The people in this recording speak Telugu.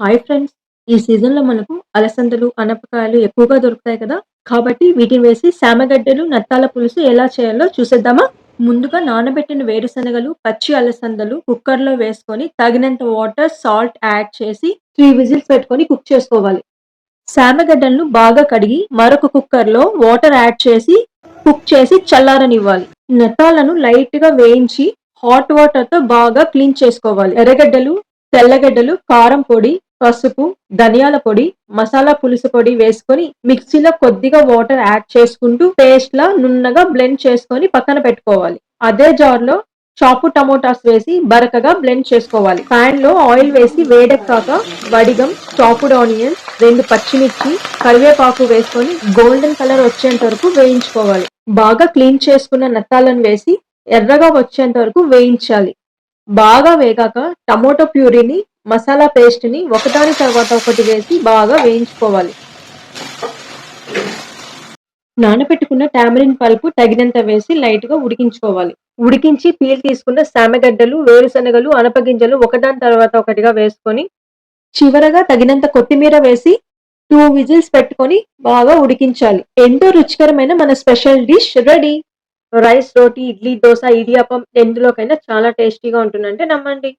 Hi friends! ఈ సీజన్‌లో మనకు అలసందలు, అనపకాయలు ఎక్కువగా దొరుకుతాయి కదా! కాబట్టి వీటిని వేసి శామగడ్డలు, నత్తాల పులుసు ఎలా చేయాలో చూసేద్దామా? ముందుగా నానబెట్టిన వేరుశనగలు, పచ్చి అలసందలు కుక్కర్‌లో వేసుకొని తగినంత వాటర్, సాల్ట్ యాడ్ చేసి త్రీ విజిల్స్ పెట్టుకొని కుక్ చేసుకోవాలి. శామగడ్డలను బాగా కడిగి మరొక కుక్కర్‌లో వాటర్ యాడ్ చేసి కుక్ చేసి చల్లారనివ్వాలి. నత్తాలను లైట్‌గా వేయించి హాట్ వాటర్‌తో బాగా క్లీన్ చేసుకోవాలి. ఎర్రగడ్డలు, తెల్లగడ్డలు, కారం పొడి, పసుపు, ధనియాల పొడి, మసాలా పులుసు పొడి వేసుకొని మిక్సీలో కొద్దిగా వాటర్ యాడ్ చేసుకుంటూ పేస్ట్‌లా నున్నగా బ్లెండ్ చేసుకొని పక్కన పెట్టుకోవాలి. అదే జార్‌లో చాపు టమోటాస్ వేసి బరకగా బ్లెండ్ చేసుకోవాలి. పాన్‌లో ఆయిల్ వేసి వేడెక్కాక వడిగం, చాపుడ్ ఆనియన్స్, రెండు పచ్చిమిర్చి, కరివేపాకు వేసుకొని గోల్డెన్ కలర్ వచ్చేంత వరకు వేయించుకోవాలి. బాగా క్లీన్ చేసుకున్న నత్తాలను వేసి ఎర్రగా వచ్చేంత వరకు వేయించాలి. బాగా వేగాక టమోటో ప్యూరీని, మసాలా పేస్ట్‌ని ఒకదాని తర్వాత ఒకటి వేసి బాగా వేయించుకోవాలి. నానబెట్టుకున్న టామరిన్ పల్పు తగినంత వేసి లైట్‌గా ఉడికించుకోవాలి. ఉడికించి పీల్ తీసుకున్న శామగడ్డలు, వేరుశనగలు, అనపగింజలు ఒకదాని తర్వాత ఒకటిగా వేసుకొని చివరగా తగినంత కొత్తిమీర వేసి టూ విజిల్స్ పెట్టుకొని బాగా ఉడికించాలి. ఎంతో రుచికరమైన మన special dish ready. Rice, roti, idli, dosa idiyappam ఎందులోకైనా చాలా టేస్టీగా ఉంటుందంటే నమ్మండి.